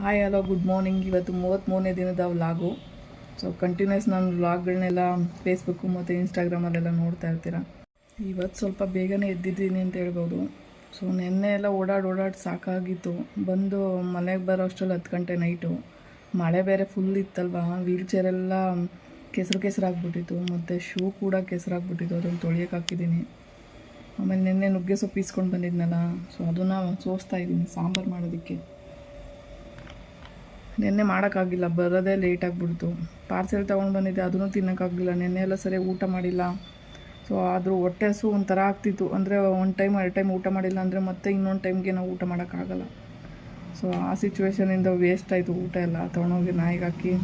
Hi hello good morning ಇವತ್ತು ಮೂವತ್ತ್ಮೂರನೇ ದಿನದ vlog so continuous ನಾನು ವ್ಲಾಗ್ಗಳನ್ನೆಲ್ಲ ಫೇಸ್ಬುಕ್ಕು ಮತ್ತು ಇನ್ಸ್ಟಾಗ್ರಾಮಲ್ಲೆಲ್ಲ ನೋಡ್ತಾ ಇರ್ತೀರ? ಇವತ್ತು ಸ್ವಲ್ಪ ಬೇಗನೆ ಎದ್ದಿದ್ದೀನಿ ಅಂತ ಹೇಳ್ಬೋದು. ಸೊ ನಿನ್ನೆ ಎಲ್ಲ ಓಡಾಡಿ ಓಡಾಡಿ ಸಾಕಾಗಿತ್ತು. ಬಂದು ಮನೆಗೆ ಬರೋ ಅಷ್ಟರಲ್ಲಿ ಹತ್ತು ಗಂಟೆ ನೈಟು ಮಳೆ ಬೇರೆ ಫುಲ್ ಇತ್ತಲ್ವಾ? ವೀಲ್ ಚೇರೆಲ್ಲ ಕೆಸರು ಕೆಸರಾಗ್ಬಿಟ್ಟಿತ್ತು ಮತ್ತು ಶೂ ಕೂಡ ಕೆಸರಾಗ್ಬಿಟ್ಟಿತ್ತು ಅದನ್ನು ತೊಳಿಯೋಕೆ ಹಾಕಿದ್ದೀನಿ. ಆಮೇಲೆ ನಿನ್ನೆ ನುಗ್ಗೆ ಸೊಪ್ಪು ಇಸ್ಕೊಂಡು ಬಂದಿದ್ನಲ್ಲ. ಸೊ ಅದನ್ನು ಸೋಸ್ತಾ ಇದ್ದೀನಿ, ಸಾಂಬಾರು ಮಾಡೋದಕ್ಕೆ. ನಿನ್ನೆ ಮಾಡೋಕ್ಕಾಗಿಲ್ಲ, ಬರೋದೇ ಲೇಟ್ ಆಗಿಬಿಡ್ತು. ಪಾರ್ಸೆಲ್ ತೊಗೊಂಡು ಬಂದಿದ್ದೆ, ಅದನ್ನು ತಿನ್ನೋಕ್ಕಾಗಲಿಲ್ಲ. ನಿನ್ನೆ ಎಲ್ಲ ಸರಿ ಊಟ ಮಾಡಿಲ್ಲ. ಸೊ ಆದರೂ ಹೊಟ್ಟೆ ಹಸು ಒಂಥರ ಆಗ್ತಿತ್ತು. ಅಂದರೆ ಒಂದು ಟೈಮ್ ಎರಡು ಟೈಮ್ ಊಟ ಮಾಡಿಲ್ಲ ಅಂದರೆ ಮತ್ತೆ ಇನ್ನೊಂದು ಟೈಮ್ಗೆ ನಾವು ಊಟ ಮಾಡೋಕ್ಕಾಗಲ್ಲ. ಸೊ ಆ ಸಿಚುವೇಷನಿಂದ ವೇಸ್ಟ್ ಆಯಿತು ಊಟ ಎಲ್ಲ. ತೊಗೊಂಡೋಗಿ ನಾಯಿಗೆ ಹಾಕಿ.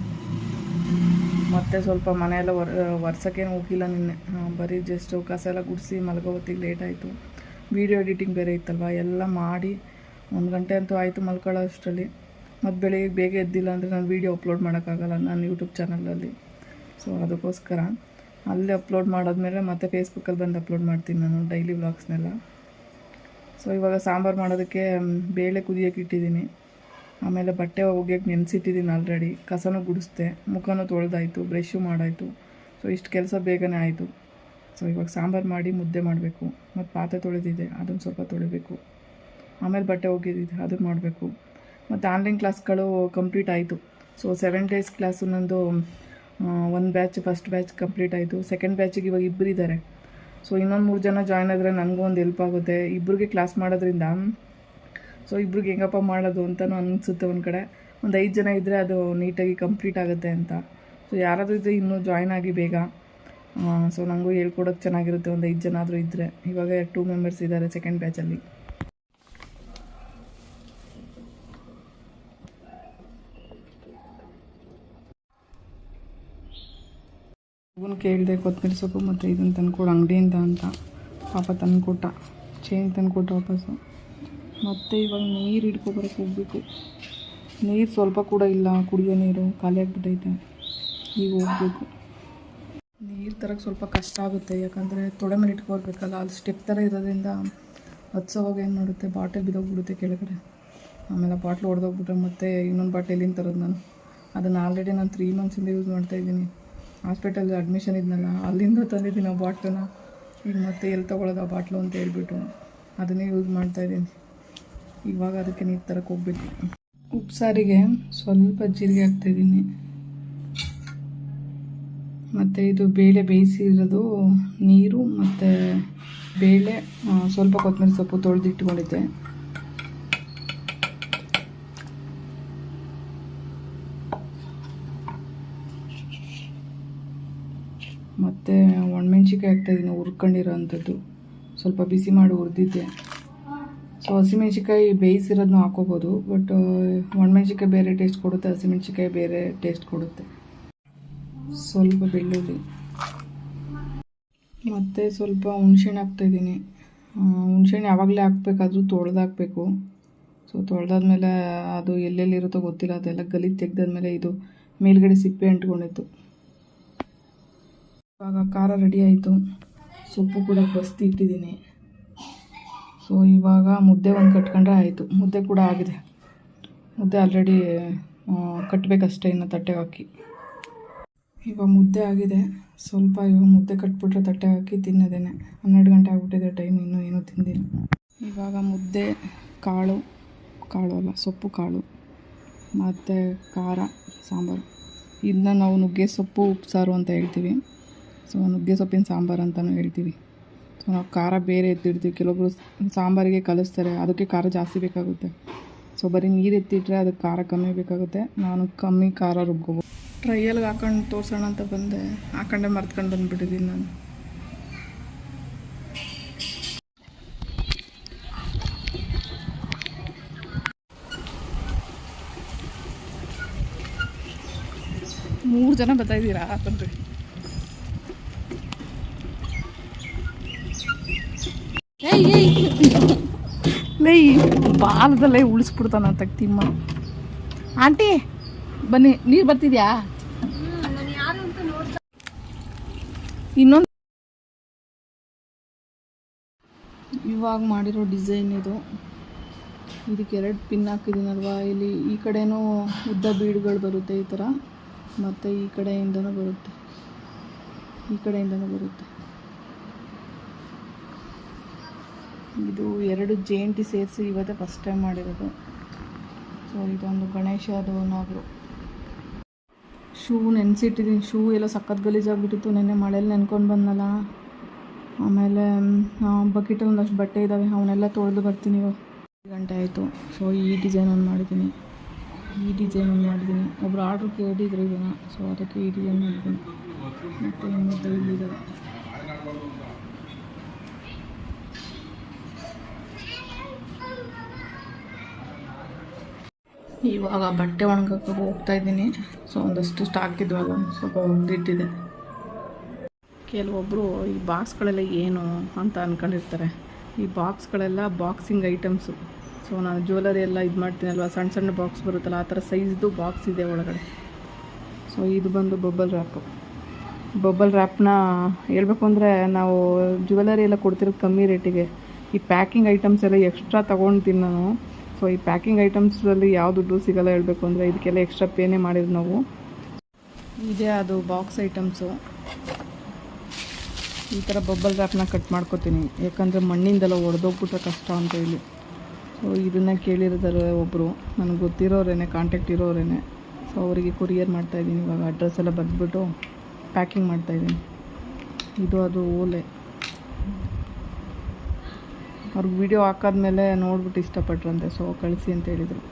ಮತ್ತೆ ಸ್ವಲ್ಪ ಮನೆಯೆಲ್ಲ ವರ್, ವರ್ಷಕ್ಕೇನು ಹೋಗಿಲ್ಲ ನಿನ್ನೆ. ಬರೀ ಜಸ್ಟ್ ಕಸ ಎಲ್ಲ ಗುಡಿಸಿ ಮಲಗೋ ಹೊತ್ತಿಗೆ ಲೇಟ್ ಆಯಿತು. ವೀಡಿಯೋ ಎಡಿಟಿಂಗ್ ಬೇರೆ ಇತ್ತಲ್ವ? ಎಲ್ಲ ಮಾಡಿ, ಒಂದು ಗಂಟೆ ಅಂತೂ ಆಯಿತು ಮಲ್ಕೊಳ್ಳೋ ಅಷ್ಟರಲ್ಲಿ ಮತ್ತು ಬೆಳಿಗ್ಗೆ ಬೇಗ ಎದ್ದಿಲ್ಲ ಅಂದರೆ ನಾನು ವೀಡಿಯೋ ಅಪ್ಲೋಡ್ ಮಾಡೋಕ್ಕಾಗಲ್ಲ ನಾನು ಯೂಟ್ಯೂಬ್ ಚಾನಲಲ್ಲಿ ಸೊ ಅದಕ್ಕೋಸ್ಕರ ಅಲ್ಲಿ ಅಪ್ಲೋಡ್ ಮಾಡಾದ್ಮೇಲೆ ಮತ್ತೆ ಫೇಸ್ಬುಕ್ಕಲ್ಲಿ ಬಂದು ಅಪ್ಲೋಡ್ ಮಾಡ್ತೀನಿ ನಾನು ಡೈಲಿ ವ್ಲಾಗ್ಸ್ನೆಲ್ಲ ಸೊ ಇವಾಗ ಸಾಂಬಾರು ಮಾಡೋದಕ್ಕೆ ಬೇಳೆ ಕುದಿಯೋಕೆ ಇಟ್ಟಿದ್ದೀನಿ. ಆಮೇಲೆ ಬಟ್ಟೆ ಒಗೆಯೋಕೆ ನೆನೆಸಿಟ್ಟಿದ್ದೀನಿ ಆಲ್ರೆಡಿ ಕಸನೂ ಗುಡಿಸ್ದೆ, ಮುಖನೂ ತೊಳೆದಾಯಿತು ಬ್ರಷು ಮಾಡಾಯಿತು. ಸೊ ಇಷ್ಟು ಕೆಲಸ ಬೇಗನೆ ಆಯಿತು. ಸೊ ಇವಾಗ ಸಾಂಬಾರು ಮಾಡಿ ಮುದ್ದೆ ಮಾಡಬೇಕು. ಮತ್ತು ಪಾತ್ರೆ ತೊಳೆದಿದೆ, ಅದನ್ನು ಸ್ವಲ್ಪ ತೊಳಿಬೇಕು. ಆಮೇಲೆ ಬಟ್ಟೆ ಒಗೆದಿದೆ, ಅದನ್ನು ಮಾಡಬೇಕು. ಮತ್ತು ಆನ್ಲೈನ್ ಕ್ಲಾಸ್ಗಳು ಕಂಪ್ಲೀಟ್ ಆಯಿತು. ಸೊ ಸೆವೆನ್ ಡೇಸ್ ಕ್ಲಾಸು ನಂದು ಒಂದು ಬ್ಯಾಚ್ ಫಸ್ಟ್ ಬ್ಯಾಚ್ ಕಂಪ್ಲೀಟ್ ಆಯಿತು. ಸೆಕೆಂಡ್ ಬ್ಯಾಚಿಗೆ ಇವಾಗ ಇಬ್ಬರು ಇದ್ದಾರೆ ಸೊ ಇನ್ನೊಂದು ಮೂರು ಜನ ಜಾಯ್ನ್ ಆದರೆ ನನಗೂ ಒಂದು ಹೆಲ್ಪ್ ಆಗುತ್ತೆ. ಇಬ್ಬರಿಗೆ ಕ್ಲಾಸ್ ಮಾಡೋದ್ರಿಂದ ಸೊ ಇಬ್ರಿಗೆ ಹೆಂಗಪ್ಪ ಮಾಡೋದು ಅಂತಲೂ ಅನಿಸುತ್ತೆ ಒಂದು ಕಡೆ. ಒಂದು ಐದು ಜನ ಇದ್ದರೆ ಅದು ನೀಟಾಗಿ ಕಂಪ್ಲೀಟ್ ಆಗುತ್ತೆ ಅಂತ. ಸೊ ಯಾರಾದರೂ ಇದ್ದರೆ ಇನ್ನೂ ಜಾಯ್ನ್ ಆಗಿ ಬೇಗ. ಸೊ ನನಗೂ ಹೇಳ್ಕೊಡೋಕೆ ಚೆನ್ನಾಗಿರುತ್ತೆ. ಒಂದು ಐದು ಜನ ಆದರೂ ಇದ್ದರೆ ಇವಾಗ ಟೂ ಮೆಂಬರ್ಸ್ ಇದ್ದಾರೆ ಸೆಕೆಂಡ್ ಬ್ಯಾಚಲ್ಲಿ ಕೇಳಿದೆ ಕೊತ್ತಂಬರಿ ಸೊಪ್ಪು ಮತ್ತು ಇದನ್ನು ತಂದ್ಕೊಡು ಅಂಗಡಿಯಿಂದ ಅಂತ. ಪಾಪ ತಂದುಕೊಟ್ಟ. ಚೇಂಜ್ ತಂದುಕೊಟ್ಟ ವಾಪಸ್ಸು. ಮತ್ತು ಇವಾಗ ನೀರು ಹಿಡ್ಕೊಬರಕ್ಕೆ ಹೋಗ್ಬೇಕು. ನೀರು ಸ್ವಲ್ಪ ಕೂಡ ಇಲ್ಲ, ಕುಡಿಯೋ ನೀರು, ಖಾಲಿ ಆಗಿಬಿಟ್ಟೈತೆ. ಈಗ ಹೋಗ್ಬೇಕು. ನೀರು ತರಕ್ಕೆ ಸ್ವಲ್ಪ ಕಷ್ಟ ಆಗುತ್ತೆ, ಯಾಕಂದರೆ ತೊಡೆ ಮೇಲೆ ಇಟ್ಕೊಳ್ಬೇಕಲ್ಲ ಅಲ್ಲಿ ಸ್ಟೆಪ್ ಥರ ಇರೋದ್ರಿಂದ ಹತ್ಸೋವಾಗ ಏನು ಮಾಡುತ್ತೆ, ಬಾಟಲ್ ಬಿದ್ದೋಗ್ಬಿಡುತ್ತೆ ಕೆಳಗಡೆ. ಆಮೇಲೆ ಬಾಟ್ಲು ಹೊಡೆದೋಗ್ಬಿಟ್ರೆ ಮತ್ತೆ ಇನ್ನೊಂದು ಬಾಟ್ಲ್ ಎಲ್ಲಿಂದ ತರೋದು ನಾನು? ಅದನ್ನು ಆಲ್ರೆಡಿ ನಾನು ತ್ರೀ ಮಂತ್ಸಿಂದ ಯೂಸ್ ಮಾಡ್ತಾಯಿದ್ದೀನಿ ಹಾಸ್ಪಿಟಲ್ ಅಡ್ಮಿಷನ್ ಇದ್ನಲ್ಲ, ಅಲ್ಲಿಂದ ತಂದಿದ್ದೀನಿ ಆ ಬಾಟ್ಲನ್ನ. ಈಗ ಮತ್ತೆ ಎಲ್ಲಿ ತೊಗೊಳೋದು ಆ ಬಾಟ್ಲು ಅಂತ ಹೇಳ್ಬಿಟ್ಟು ಅದನ್ನೇ ಯೂಸ್ ಮಾಡ್ತಾಯಿದ್ದೀನಿ ಇವಾಗ ಅದಕ್ಕೆ ನೀರು ತರಕ್ಕೆ ಹೋಗ್ಬೇಕು. ಉಪ್ಸಾರಿಗೆ ಸ್ವಲ್ಪ ಜೀರಿಗೆ ಹಾಕ್ತಾಯಿದ್ದೀನಿ ಮತ್ತು ಇದು ಬೇಳೆ ಬೇಯಿಸಿರೋದು ನೀರು, ಮತ್ತು ಬೇಳೆ ಸ್ವಲ್ಪ ಕೊತ್ತಂಬರಿ ಸೊಪ್ಪು ತೊಳೆದಿಟ್ಕೊಂಡಿದ್ದೆ. ಮತ್ತು ಒಣಮೆಣ್ಸಿಕಾಯಿ ಹಾಕ್ತಾಯಿದ್ದೀನಿ ಹುರ್ಕೊಂಡಿರೋ ಅಂಥದ್ದು ಸ್ವಲ್ಪ ಬಿಸಿ ಮಾಡಿ ಹುರಿದಿದ್ದೆ. ಸೊ ಹಸಿಮೆಣ್ಸಿಕಾಯಿ ಬೇಯಿಸಿರೋದನ್ನ ಹಾಕೋಬೋದು ಬಟ್ ಒಣಮೆಣ್ಸಿಕಾಯಿ ಬೇರೆ ಟೇಸ್ಟ್ ಕೊಡುತ್ತೆ ಹಸಿಮೆಣ್ಸಿಕಾಯಿ ಬೇರೆ ಟೇಸ್ಟ್ ಕೊಡುತ್ತೆ. ಸ್ವಲ್ಪ ಬೆಳ್ಳುಳ್ಳಿ. ಮತ್ತು ಸ್ವಲ್ಪ ಹುಣ್ಸೆಹಣ್ಣು ಹಾಕ್ತಾಯಿದ್ದೀನಿ. ಹುಣ್ಸೆಹಣ್ಣು ಯಾವಾಗಲೇ ಹಾಕ್ಬೇಕಾದ್ರೂ ತೊಳೆದಾಕ್ಬೇಕು. ಸೊ ತೊಳೆದಾದ್ಮೇಲೆ ಅದು ಎಲ್ಲೆಲ್ಲಿರುತ್ತೋ ಗೊತ್ತಿಲ್ಲ, ಅದೆಲ್ಲ ಗಲೀಜು ತೆಗ್ದಾದ್ಮೇಲೆ ಇದು ಮೇಲ್ಗಡೆ ಸಿಪ್ಪೆ ಅಂಟ್ಕೊಂಡಿತ್ತು. ಇವಾಗ ಖಾರ ರೆಡಿ ಆಯಿತು. ಸೊಪ್ಪು ಕೂಡ ಬಸ್ತಿ ಇಟ್ಟಿದ್ದೀನಿ. ಸೊ ಇವಾಗ ಮುದ್ದೆ ಒಂದು ಕಟ್ಕೊಂಡ್ರೆ ಆಯಿತು. ಮುದ್ದೆ ಕೂಡ ಆಗಿದೆ. ಮುದ್ದೆ ಆಲ್ರೆಡಿ ಕಟ್ಟಬೇಕಷ್ಟೇ ಇನ್ನು ತಟ್ಟೆಗೆ ಹಾಕಿ. ಇವಾಗ ಮುದ್ದೆ ಆಗಿದೆ. ಸ್ವಲ್ಪ ಇವಾಗ ಮುದ್ದೆ ಕಟ್ಬಿಟ್ರೆ ತಟ್ಟೆ ಹಾಕಿ ತಿನ್ನೋದೇನೆ. ಹನ್ನೆರಡು ಗಂಟೆ ಆಗಿಬಿಟ್ಟಿದೆ ಟೈಮ್ ಇನ್ನೂ ಏನೂ ತಿಂದಿಲ್ಲ. ಇವಾಗ ಮುದ್ದೆ, ಕಾಳು ಕಾಳು ಅಲ್ಲ, ಸೊಪ್ಪು, ಕಾಳು, ಮತ್ತು ಖಾರ, ಸಾಂಬಾರು. ಇದನ್ನ ನಾವು ನುಗ್ಗೆ ಸೊಪ್ಪು ಉಪ್ಸಾರು ಅಂತ ಹೇಳ್ತೀವಿ. ಸೊ ನುಗ್ಗೆ ಸೊಪ್ಪಿನ ಸಾಂಬಾರು ಅಂತಲೂ ಹೇಳ್ತೀವಿ. ಸೊ ನಾವು ಖಾರ ಬೇರೆ ಎತ್ತಿಡ್ತೀವಿ. ಕೆಲವೊಬ್ಬರು ಸಾಂಬಾರಿಗೆ ಕಲಿಸ್ತಾರೆ. ಅದಕ್ಕೆ ಖಾರ ಜಾಸ್ತಿ ಬೇಕಾಗುತ್ತೆ. ಸೊ ಬರೀ ನೀರು ಎತ್ತಿಟ್ರೆ ಅದಕ್ಕೆ ಖಾರ ಕಮ್ಮಿ ಬೇಕಾಗುತ್ತೆ. ನಾನು ಕಮ್ಮಿ ಖಾರ ರುಬ್ಕೋಬೋದು. ಟ್ರೈಯಲ್ಗೆ ಹಾಕೊಂಡು ತೋರಿಸೋಣ ಅಂತ ಬಂದೆ. ಹಾಕೊಂಡೆ ಮರ್ತ್ಕೊಂಡು ಬಂದುಬಿಟ್ಟಿದ್ದೀನಿ ನಾನು. ಮೂರು ಜನ ಬರ್ತಾ ಇದ್ದೀರಾ? ಲೈ, ಬಾಲದಲ್ಲೇ ಉಳಿಸ್ಬಿಡ್ತಾನ ತಿಮ್ಮ. ಆಂಟಿ, ಬನ್ನಿ, ನೀರು ಬರ್ತಿದ್ಯಾ? ಇನ್ನೊಂದು ಇವಾಗ ಮಾಡಿರೋ ಡಿಸೈನ್ ಇದು. ಇದಕ್ಕೆ ಎರಡು ಪಿನ್ ಹಾಕಿದ್ದೀನಲ್ವಾ? ಇಲ್ಲಿ ಈ ಕಡೆನೂ ಉದ್ದ ಬೀಡ್ಗಳು ಬರುತ್ತೆ ಈ ಥರ, ಮತ್ತು ಈ ಕಡೆಯಿಂದನೂ ಬರುತ್ತೆ. ಈ ಕಡೆಯಿಂದನೂ ಬರುತ್ತೆ. ಇದು ಎರಡು ಜೇಂಟಿ ಸೇರಿಸಿ ಇವತ್ತೇ ಫಸ್ಟ್ ಟೈಮ್ ಮಾಡಿರೋದು. ಸೊ ಇದೊಂದು ಗಣೇಶದು ನಾಗರು ಶೂ ನೆನೆಸಿಟ್ಟಿದ್ದೀನಿ ಶೂ ಎಲ್ಲ ಸಖತ್ ಗಲೀಜಾಗ್ಬಿಟ್ಟಿತ್ತು. ನೆನ್ನೆ ಮಳೇಲಿ ನೆನ್ಕೊಂಡು ಬಂದಲ್ಲ ಆಮೇಲೆ ಬಕೆಟಲ್ಲಿ ಒಂದಷ್ಟು ಬಟ್ಟೆ ಇದ್ದಾವೆ ಅವನ್ನೆಲ್ಲ ತೊಳೆದು ಬರ್ತೀನಿ ಇವಾಗ. ಗಂಟೆ ಆಯಿತು. ಸೊ ಈ ಡಿಸೈನ್ ಒಂದು ಮಾಡಿದ್ದೀನಿ. ಈ ಡಿಸೈನ್ ಒಂದು ಮಾಡಿದ್ದೀನಿ. ಒಬ್ರು ಆರ್ಡ್ರ್ ಕೇಳಿದ್ರು ಇದನ್ನು. ಸೊ ಅದಕ್ಕೆ ಈ ಡಿಸೈನ್ ಮಾಡಿದ್ದೀನಿ. ಮತ್ತು ಇನ್ನೊಂದು ಇಲ್ಲಿದ್ದಾವೆ ಇವಾಗ ಬಟ್ಟೆ ಒಣಗಕ್ಕೆ ಹೋಗ್ತಾ ಇದ್ದೀನಿ. ಸೊ ಒಂದಷ್ಟು ಸ್ಟಾಕ್ ಇದ್ವಾಗ ಸ್ವಲ್ಪ ಒಗ್ದಿಟ್ಟಿದೆ. ಕೆಲವೊಬ್ಬರು ಈ ಬಾಕ್ಸ್ಗಳೆಲ್ಲ ಏನು ಅಂತ ಅಂದ್ಕೊಂಡಿರ್ತಾರೆ ಈ ಬಾಕ್ಸ್ಗಳೆಲ್ಲ ಬಾಕ್ಸಿಂಗ್ ಐಟಮ್ಸು ಸೊ ನಾನು ಜ್ಯುವೆಲರಿ ಎಲ್ಲ ಇದು ಮಾಡ್ತೀನಲ್ವ? ಸಣ್ಣ ಸಣ್ಣ ಬಾಕ್ಸ್ ಬರುತ್ತಲ್ಲ, ಆ ಥರ ಸೈಜ್ದು ಬಾಕ್ಸ್ ಇದೆ ಒಳಗಡೆ. ಸೊ ಇದು ಬಂದು ಬಬ್ಬಲ್ ರ್ಯಾಪು ಬಬ್ಬಲ್ ರ್ಯಾಪ್ನ ಹೇಳ್ಬೇಕು ಅಂದರೆ ನಾವು ಜ್ಯುವೆಲರಿ ಎಲ್ಲ ಕೊಡ್ತಿರೋದು ಕಮ್ಮಿ ರೇಟಿಗೆ ಈ ಪ್ಯಾಕಿಂಗ್ ಐಟಮ್ಸ್ ಎಲ್ಲ ಎಕ್ಸ್ಟ್ರಾ ತೊಗೊಳ್ತೀನಿ ನಾನು. ಸೊ ಈ ಪ್ಯಾಕಿಂಗ್ ಐಟಮ್ಸಲ್ಲಿ ಯಾವ ದುಡ್ಡು ಸಿಗಲ್ಲ ಹೇಳಬೇಕು ಅಂದರೆ ಇದಕ್ಕೆಲ್ಲ ಎಕ್ಸ್ಟ್ರಾ ಪೇನೇ ಮಾಡಿದ್ರು ನಾವು. ಇದೇ ಅದು ಬಾಕ್ಸ್ ಐಟಮ್ಸು ಈ ಥರ ಬಬ್ಬಲ್ ರ್ಯಾಪ್ನ ಕಟ್ ಮಾಡ್ಕೊತೀನಿ. ಯಾಕಂದರೆ ಮಣ್ಣಿಂದೆಲ್ಲ ಒಡೆದೋಗ್ಬಿಟ್ರೆ ಕಷ್ಟ ಅಂತ ಹೇಳಿ. ಸೊ ಇದನ್ನು ಕೇಳಿರೋದಾರೆ ಒಬ್ಬರು ನನಗೆ ಗೊತ್ತಿರೋರೇನೆ ಕಾಂಟ್ಯಾಕ್ಟ್ ಇರೋರೇನೆ. ಸೊ ಅವರಿಗೆ ಕೊರಿಯರ್ ಮಾಡ್ತಾಯಿದ್ದೀನಿ ಇವಾಗ ಅಡ್ರೆಸ್ ಎಲ್ಲ ಬರೆದ್ಬಿಟ್ಟು ಪ್ಯಾಕಿಂಗ್ ಮಾಡ್ತಾಯಿದ್ದೀನಿ ಇದು ಅದು ಓಲೆ. ಅವ್ರಿಗೆ ವಿಡಿಯೋ ಹಾಕಾದ್ಮೇಲೆ ನೋಡ್ಬಿಟ್ಟು ಇಷ್ಟಪಟ್ರಂತೆ. ಸೊ ಕಳಿಸಿ ಅಂತ ಹೇಳಿದರು.